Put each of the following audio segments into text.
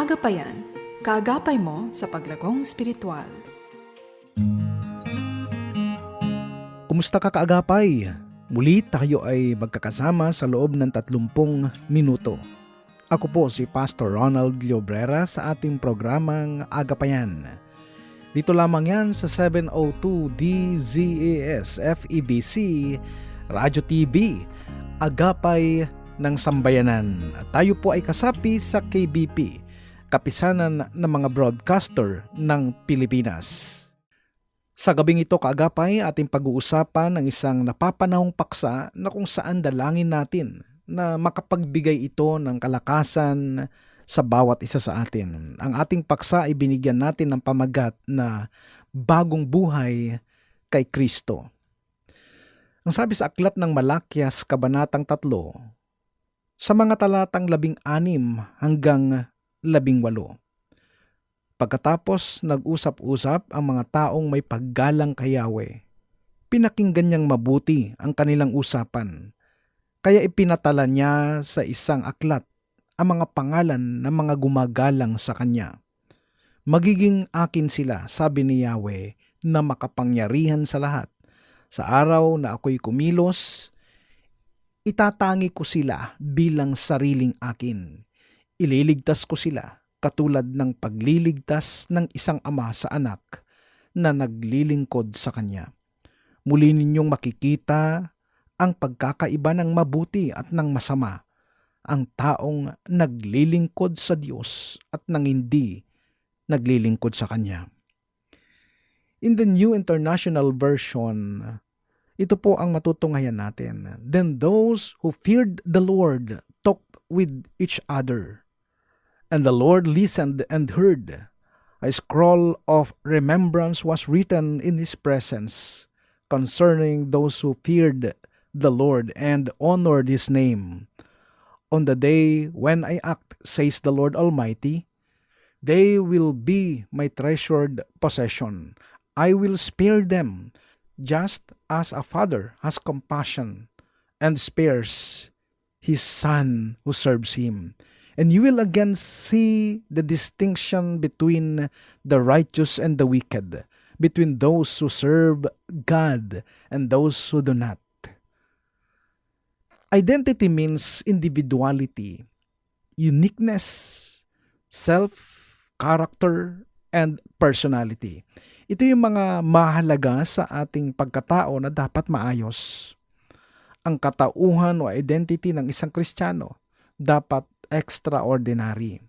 Agapayan, kaagapay mo sa paglagong spiritual. Kumusta ka kaagapay? Muli tayo ay magkakasama sa loob ng 30 minuto. Ako po si Pastor Ronald Llobrera sa ating programang Agapayan. Dito lamang yan sa 702 DZAS FEBC Radyo TV Agapay ng Sambayanan. Tayo po ay kasapi sa KBP, Kapisanan ng mga Broadcaster ng Pilipinas. Sa gabing ito kaagapay ating pag-uusapan ng isang napapanahong paksa na kung saan dalangin natin na makapagbigay ito ng kalakasan sa bawat isa sa atin. Ang ating paksa ay binigyan natin ng pamagat na bagong buhay kay Kristo. Ang sabi sa aklat ng Malakyas, Kabanatang 3, sa mga talatang 16 hanggang 18. Pagkatapos nag-usap-usap ang mga taong may paggalang kay Yahweh, pinakinggan niyang mabuti ang kanilang usapan. Kaya ipinatala niya sa isang aklat ang mga pangalan ng mga gumagalang sa kanya. Magiging akin sila, sabi ni Yahweh, na makapangyarihan sa lahat. Sa araw na ako'y kumilos, itatangi ko sila bilang sariling akin. Ililigtas ko sila katulad ng pagliligtas ng isang ama sa anak na naglilingkod sa kanya. Muli ninyong makikita ang pagkakaiba ng mabuti at ng masama, ang taong naglilingkod sa Diyos at nang hindi naglilingkod sa Kanya. In the New International Version, ito po ang matutunghayan natin. Then those who feared the Lord talked with each other And the Lord listened and heard. A scroll of remembrance was written in his presence concerning those who feared the Lord and honored his name. On the day when I act, says the Lord Almighty, they will be my treasured possession. I will spare them, just as a father has compassion and spares his son who serves him. And you will again see the distinction between the righteous and the wicked, between those who serve God and those who do not. Identity means individuality, uniqueness, self, character, and personality. Ito yung mga mahalaga sa ating pagkatao na dapat maayos. Ang katauhan o identity ng isang Kristiyano dapat extraordinary.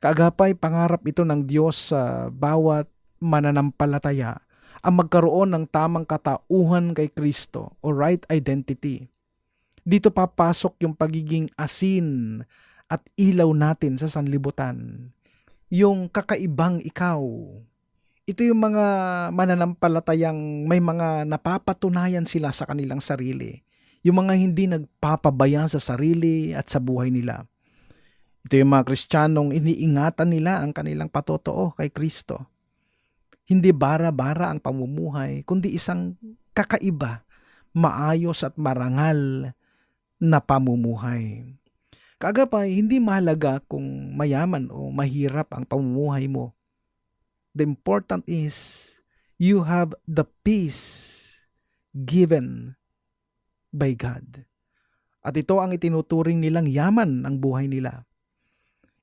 Kaagapay pangarap ito ng Diyos sa bawat mananampalataya ang magkaroon ng tamang katauhan kay Kristo o right identity. Dito papasok yung pagiging asin at ilaw natin sa sanlibutan. Yung kakaibang ikaw. Ito yung mga mananampalatayang may mga napapatunayan sila sa kanilang sarili. Yung mga hindi nagpapabaya sa sarili at sa buhay nila. Ito yung mga Kristiyanong iniingatan nila ang kanilang patotoo kay Kristo. Hindi bara-bara ang pamumuhay, kundi isang kakaiba, maayos at marangal na pamumuhay. Kagapay, hindi mahalaga kung mayaman o mahirap ang pamumuhay mo. The important is you have the peace given by God. At ito ang itinuturing nilang yaman ng buhay nila.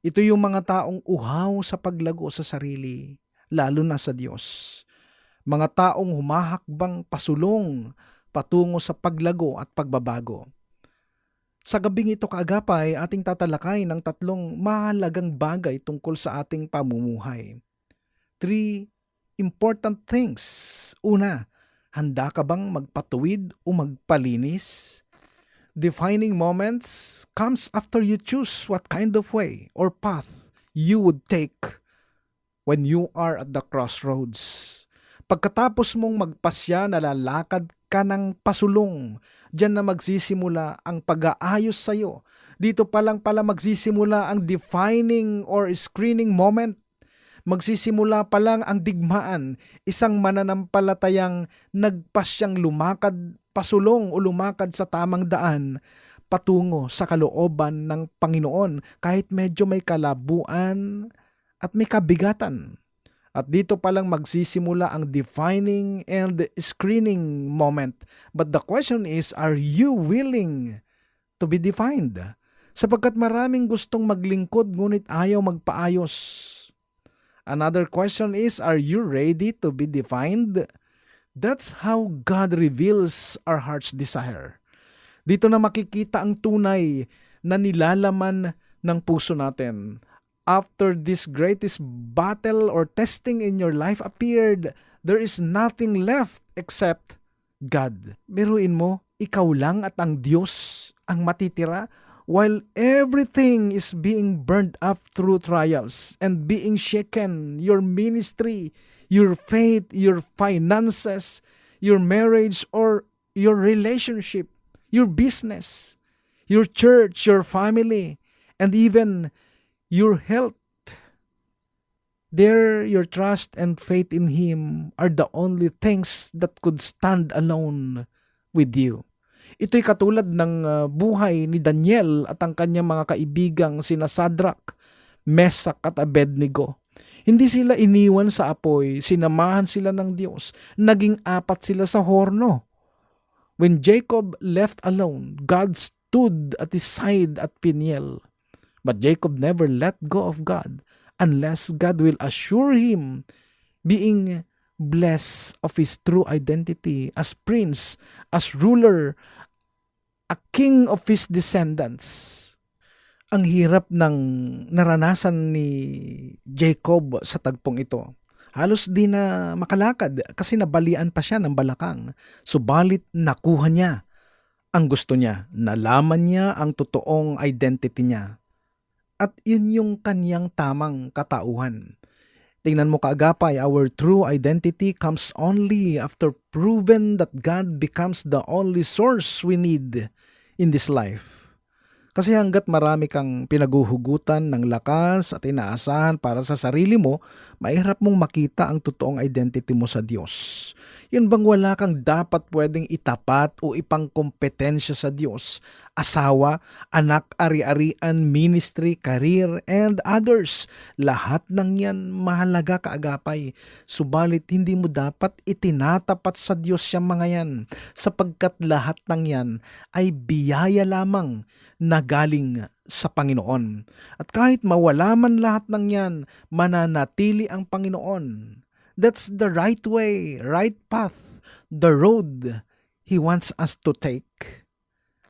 Ito yung mga taong uhaw sa paglago sa sarili, lalo na sa Diyos. Mga taong humahakbang pasulong patungo sa paglago at pagbabago. Sa gabing ito kaagapay, ating tatalakay ng tatlong mahalagang bagay tungkol sa ating pamumuhay. Three important things. Una, handa ka bang magpatuwid o magpalinis? Defining moments comes after you choose what kind of way or path you would take when you are at the crossroads. Pagkatapos mong magpasya, nalalakad ka ng pasulong. Diyan na magsisimula ang pag-aayos sa iyo. Dito pa lang pala magsisimula ang defining or screening moment. Magsisimula pa lang ang digmaan, isang mananampalatayang nagpasyang lumakad pasulong o lumakad sa tamang daan patungo sa kalooban ng Panginoon kahit medyo may kalabuan at may kabigatan. At dito pa lang magsisimula ang defining and screening moment. But the question is, are you willing to be defined? Sapagkat maraming gustong maglingkod ngunit ayaw magpaayos. Another question is, are you ready to be defined? That's how God reveals our heart's desire. Dito na makikita ang tunay na nilalaman ng puso natin. After this greatest battle or testing in your life appeared, there is nothing left except God. Biruin mo, ikaw lang at ang Diyos ang matitira while everything is being burned up through trials and being shaken, your ministry, your faith, your finances, your marriage, or your relationship, your business, your church, your family, and even your health. There, your trust and faith in Him are the only things that could stand alone with you. Ito'y katulad ng uh, buhay ni Daniel at ang kanyang mga kaibigang sina Sadrak, Mesak at Abednego. Hindi sila iniwan sa apoy, sinamahan sila ng Diyos. Naging apat sila sa horno. When Jacob left alone, God stood at his side at Peniel. But Jacob never let go of God unless God will assure him being blessed of his true identity as prince, as ruler, a king of his descendants. Ang hirap ng naranasan ni Jacob sa tagpong ito. Halos di na makalakad kasi nabalian pa siya ng balakang. Subalit nakuha niya ang gusto niya. Nalaman niya ang totoong identity niya. At yun yung kanyang tamang katauhan. Tingnan mo kaagapay, our true identity comes only after proven that God becomes the only source we need in this life. Kasi hanggat marami kang pinaguhugutan ng lakas at inaasahan para sa sarili mo, mahirap mong makita ang totoong identity mo sa Diyos. Yun bang wala kang dapat pwedeng itapat o ipangkompetensya sa Diyos? Asawa, anak, ari-arian, ministry, career, and others. Lahat ng yan mahalaga kaagapay. Subalit hindi mo dapat itinatapat sa Diyos yung mga yan sapagkat lahat ng yan ay biyaya lamang na galing sa Panginoon. At kahit mawala man lahat ng yan, mananatili ang Panginoon. That's the right way, right path, the road He wants us to take.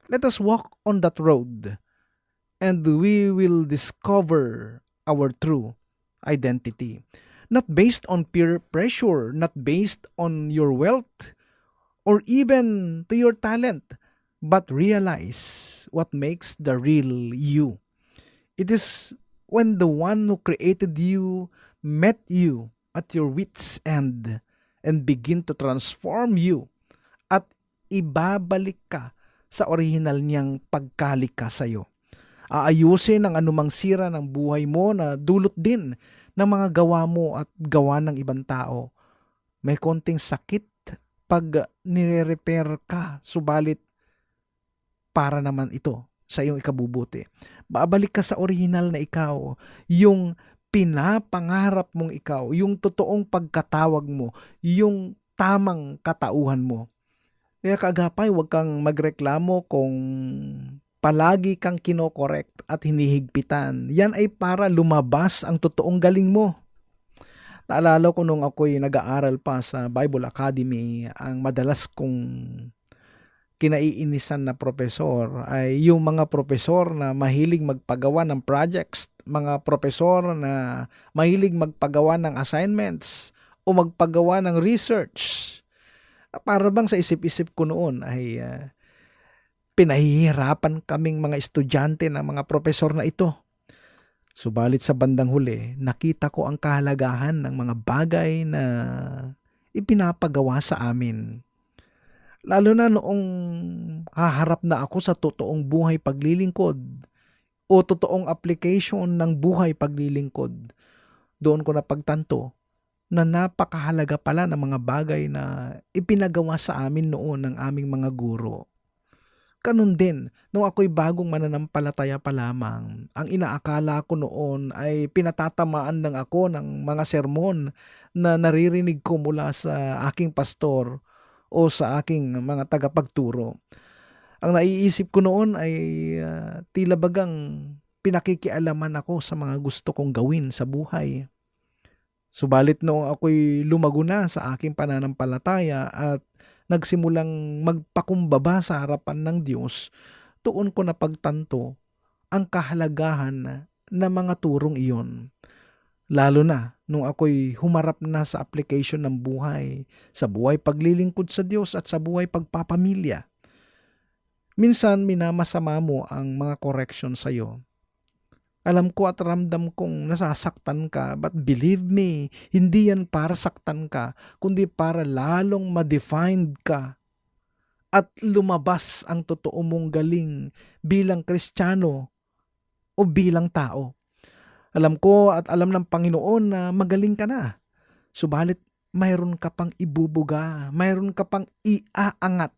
Let us walk on that road and we will discover our true identity. Not based on peer pressure, not based on your wealth, or even to your talent, but realize what makes the real you. It is when the one who created you met you at your wits' end and begin to transform you at ibabalik ka sa original niyang pagkalika sa iyo. Aayusin ang anumang sira ng buhay mo na dulot din ng mga gawa mo at gawa ng ibang tao. May konting sakit pag nire-repair ka, subalit para naman ito sa iyong ikabubuti. Babalik ka sa original na ikaw, yung pinapangarap mong ikaw, yung totoong pagkatawag mo, yung tamang katauhan mo. Kaya kaagapay, huwag kang magreklamo kung palagi kang kinokorekt at hinihigpitan. Yan ay para lumabas ang totoong galing mo. Naalala ko nung ako'y nag-aaral pa sa Bible Academy, ang madalas kong kinaiinisan na profesor ay yung mga profesor na mahilig magpagawa ng projects, mga profesor na mahilig magpagawa ng assignments o magpagawa ng research. Para bang sa isip-isip ko noon ay uh, pinahihirapan kaming mga estudyante ng mga profesor na ito. Subalit sa bandang huli, nakita ko ang kahalagahan ng mga bagay na ipinapagawa sa amin Lalo na noong haharap na ako sa totoong buhay paglilingkod o totoong application ng buhay paglilingkod. Doon ko napagtanto na napakahalaga pala ng mga bagay na ipinagawa sa amin noon ng aming mga guro. Ganun din, nung ako'y bagong mananampalataya pa lamang, ang inaakala ko noon ay pinatatamaan lang ako ng mga sermon na naririnig ko mula sa aking pastor o sa aking mga tagapagturo. Ang naiisip ko noon ay ah, tila bagang pinakikialaman ako sa mga gusto kong gawin sa buhay. Subalit noong ako'y lumago na sa aking pananampalataya at nagsimulang magpakumbaba sa harapan ng Diyos, tuon ko napagtanto ang kahalagahan ng mga turong iyon. Lalo na nung ako'y humarap na sa application ng buhay, sa buhay paglilingkod sa Diyos at sa buhay pagpapamilya. Minsan minamasama mo ang mga correction sa iyo. Alam ko at ramdam kong nasasaktan ka, but believe me, hindi yan para saktan ka, kundi para lalong ma-defined ka at lumabas ang totoo mong galing bilang Kristiyano o bilang tao. Alam ko at alam ng Panginoon na magaling ka na. Subalit mayroon ka pang ibubuga, mayroon ka pang iaangat.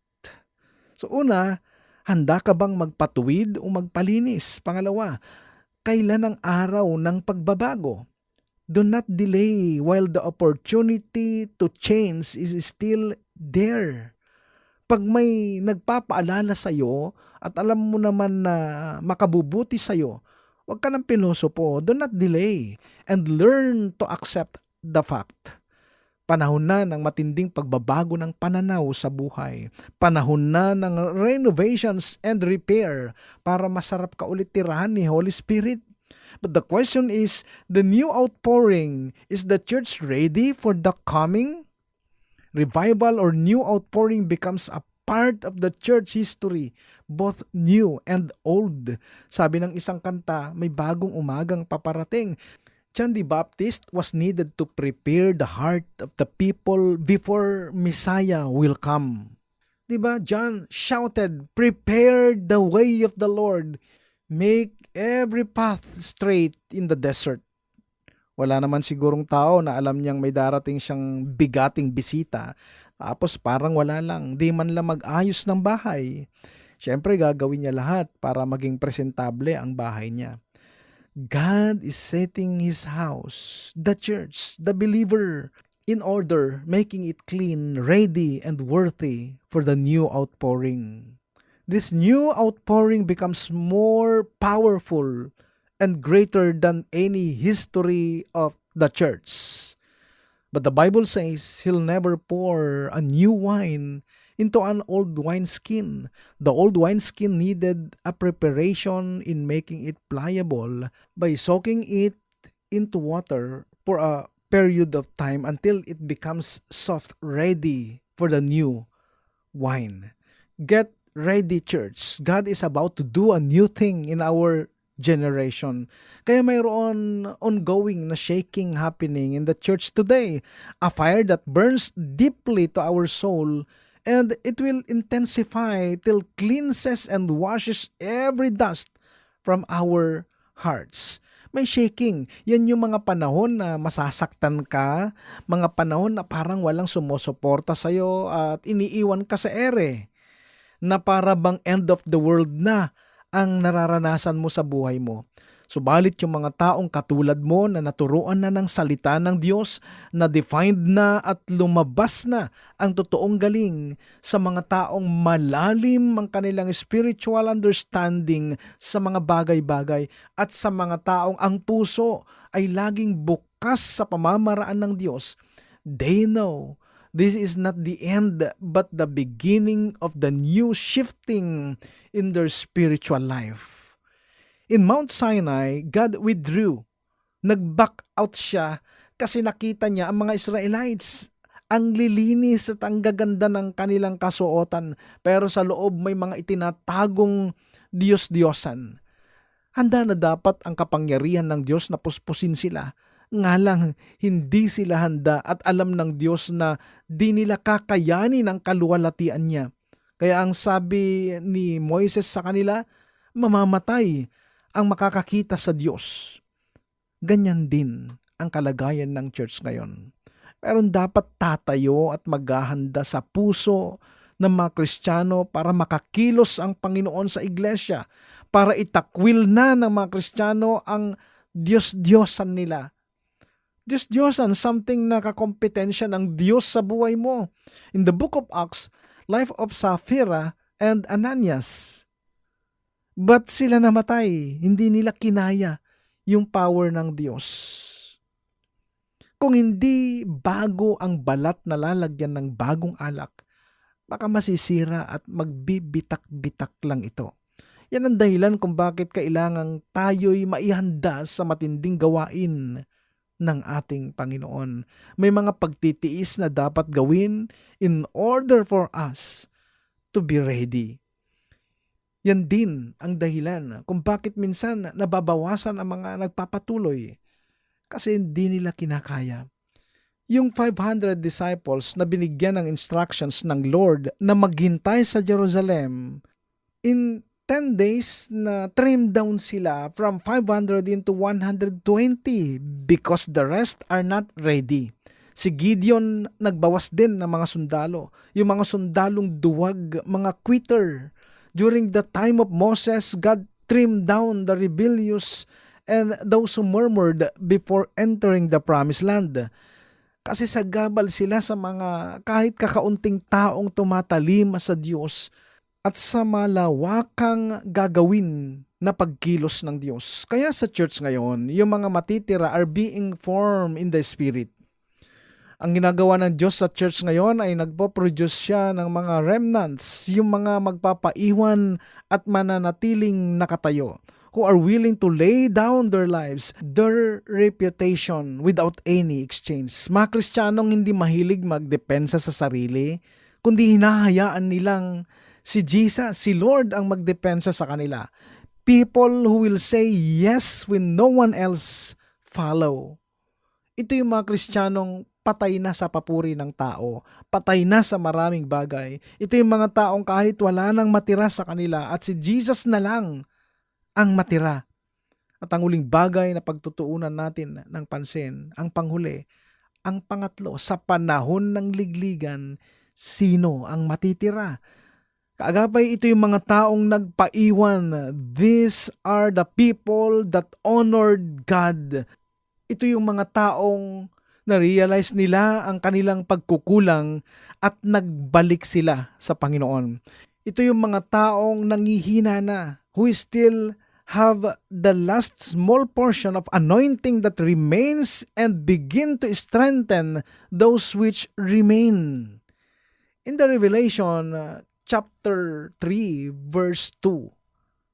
So una, handa ka bang magpatuwid o magpalinis? Pangalawa, kailan ang araw ng pagbabago? Do not delay while the opportunity to change is still there. Pag may nagpapaalala sa iyo at alam mo naman na makabubuti sa iyo, huwag ka ng pilosopo. Do not delay and learn to accept the fact. Panahon na ng matinding pagbabago ng pananaw sa buhay. Panahon na ng renovations and repair para masarap ka ulit tirahan ni Holy Spirit. But the question is, the new outpouring, is the church ready for the coming? Revival or new outpouring becomes a part of the church history, both new and old. Sabi ng isang kanta, may bagong umagang paparating. John the Baptist was needed to prepare the heart of the people before Messiah will come. 'Di ba? John shouted, "Prepare the way of the Lord. Make every path straight in the desert." Wala naman sigurong tao na alam niyang may darating siyang bigating bisita. Tapos parang wala lang, di man lang mag-ayos ng bahay. Siyempre gagawin niya lahat para maging presentable ang bahay niya. God is setting His house, the church, the believer, in order, making it clean, ready, and worthy for the new outpouring. This new outpouring becomes more powerful and greater than any history of the church. But the Bible says He'll never pour a new wine into an old wineskin. The old wineskin needed a preparation in making it pliable by soaking it into water for a period of time until it becomes soft, ready for the new wine. Get ready, church. God is about to do a new thing in our generation. Kaya mayroon ongoing na shaking happening in the church today. A fire that burns deeply to our soul and it will intensify till cleanses and washes every dust from our hearts. May shaking. Yan yung mga panahon na masasaktan ka, mga panahon na parang walang sumusuporta sa'yo at iniiwan ka sa ere, na para bang end of the world na ang nararanasan mo sa buhay mo. Subalit yung mga taong katulad mo na naturuan na ng salita ng Diyos, na defined na at lumabas na ang totoong galing sa mga taong malalim ang kanilang spiritual understanding sa mga bagay-bagay at sa mga taong ang puso ay laging bukas sa pamamaraan ng Diyos, they know this is not the end but the beginning of the new shifting in their spiritual life. In Mount Sinai, God withdrew. Nag-back out siya kasi nakita niya ang mga Israelites. Ang lilinis at ang gaganda ng kanilang kasuotan pero sa loob may mga itinatagong Diyos-Diyosan. Handa na dapat ang kapangyarihan ng Diyos na puspusin sila. Nga lang, hindi sila handa at alam ng Diyos na di nila kakayanin ang kaluwalhatian niya. Kaya ang sabi ni Moises sa kanila, mamamatay ang makakakita sa Diyos. Ganyan din ang kalagayan ng church ngayon. Meron dapat tatayo at maghahanda sa puso ng mga Kristiyano para makakilos ang Panginoon sa iglesia, para itakwil na ng mga Kristiyano ang Diyos-Diyosan nila. Diyos-Diyosan, something na kakompetensya ng Diyos sa buhay mo. In the book of Acts, life of Sapphira and Ananias. But sila namatay, hindi nila kinaya yung power ng Diyos. Kung hindi bago ang balat na lalagyan ng bagong alak, baka masisira at magbibitak-bitak lang ito. Yan ang dahilan kung bakit kailangang tayo'y maihanda sa matinding gawain ng ating Panginoon. May mga pagtitiis na dapat gawin in order for us to be ready. Yan din ang dahilan kung bakit minsan nababawasan ang mga nagpapatuloy kasi hindi nila kinakaya. Yung 500 disciples na binigyan ng instructions ng Lord na maghintay sa Jerusalem, in 10 days na trim down sila from 500 into 120 because the rest are not ready. Si Gideon nagbawas din ng mga sundalo. Yung mga sundalong duwag, mga quitter. During the time of Moses, God trimmed down the rebellious and those who murmured before entering the promised land. Kasi sagabal sila sa mga kahit kakaunting taong tumatalim sa Diyos at sa malawakang gagawin na pagkilos ng Diyos. Kaya sa church ngayon, yung mga matitira are being formed in the Spirit. Ang ginagawa ng Diyos sa church ngayon ay nagpo-produce siya ng mga remnants, yung mga magpapaiwan at mananatiling nakatayo who are willing to lay down their lives, their reputation without any exchange. Mga Kristiyanong hindi mahilig magdepensa sa sarili, kundi hinahayaan nilang si Jesus, si Lord ang magdepensa sa kanila. People who will say yes when no one else follow. Ito yung mga Kristiyanong patay na sa papuri ng tao, patay na sa maraming bagay. Ito yung mga taong kahit wala nang matira sa kanila at si Jesus na lang ang matira. At ang huling bagay na pagtutuunan natin ng pansin, ang panghuli, ang pangatlo, sa panahon ng ligligan, sino ang matitira? Kaagapay ito yung mga taong nagpaiwan. These are the people that honored God. Ito yung mga taong na-realize nila ang kanilang pagkukulang at nagbalik sila sa Panginoon. Ito yung mga taong nangihina na who still have the last small portion of anointing that remains and begin to strengthen those which remain. In the Revelation uh, chapter 3 verse 2,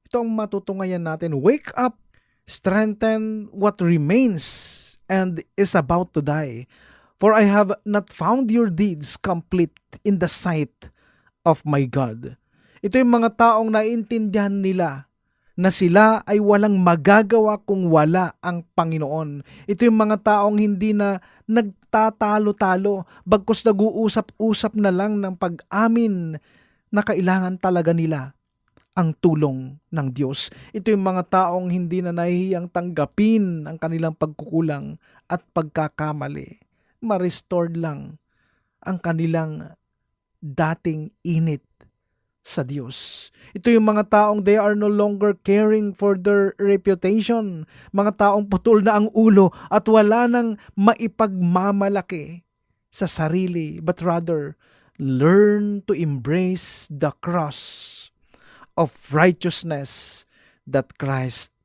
ito ang matutungayan natin, wake up, strengthen what remains and is about to die. For I have not found your deeds complete in the sight of my God. Ito yung mga taong naiintindihan nila na sila ay walang magagawa kung wala ang Panginoon. Ito yung mga taong hindi na nagtatalo-talo, bagkus nag-uusap-usap na lang ng pag-amin na kailangan talaga nila ang tulong ng Diyos. Ito yung mga taong hindi na nahihiyang tanggapin ang kanilang pagkukulang at pagkakamali. Ma-restored lang ang kanilang dating init sa Diyos. Ito yung mga taong they are no longer caring for their reputation. Mga taong putol na ang ulo at wala nang maipagmamalaki sa sarili but rather learn to embrace the cross of righteousness that Christ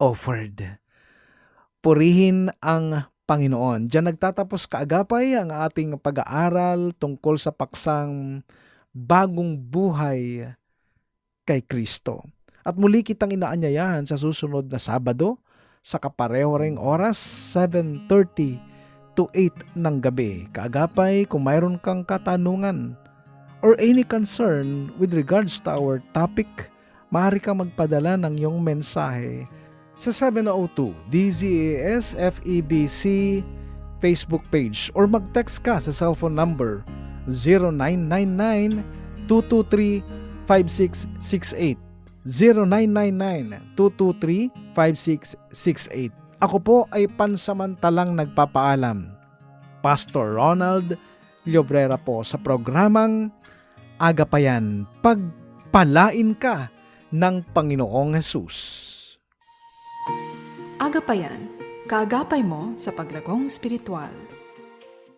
offered. Purihin ang Panginoon. Diyan nagtatapos kaagapay ang ating pag-aaral tungkol sa paksang bagong buhay kay Kristo. At muli kitang inaanyayahan sa susunod na Sabado sa kapareho ring oras 7.30 to 8 ng gabi. Kaagapay kung mayroon kang katanungan or any concern with regards to our topic, maaari kang magpadala ng iyong mensahe sa 702 DZAS FEBC Facebook page or mag-text ka sa cellphone number 0999-223-5668. 0999-223-5668. Ako po ay pansamantalang nagpapaalam. Pastor Ronald Llobrera po sa programang agapayan, pagpalain ka ng Panginoong Hesus. Agapayan, kaagapay mo sa paglagong spiritual.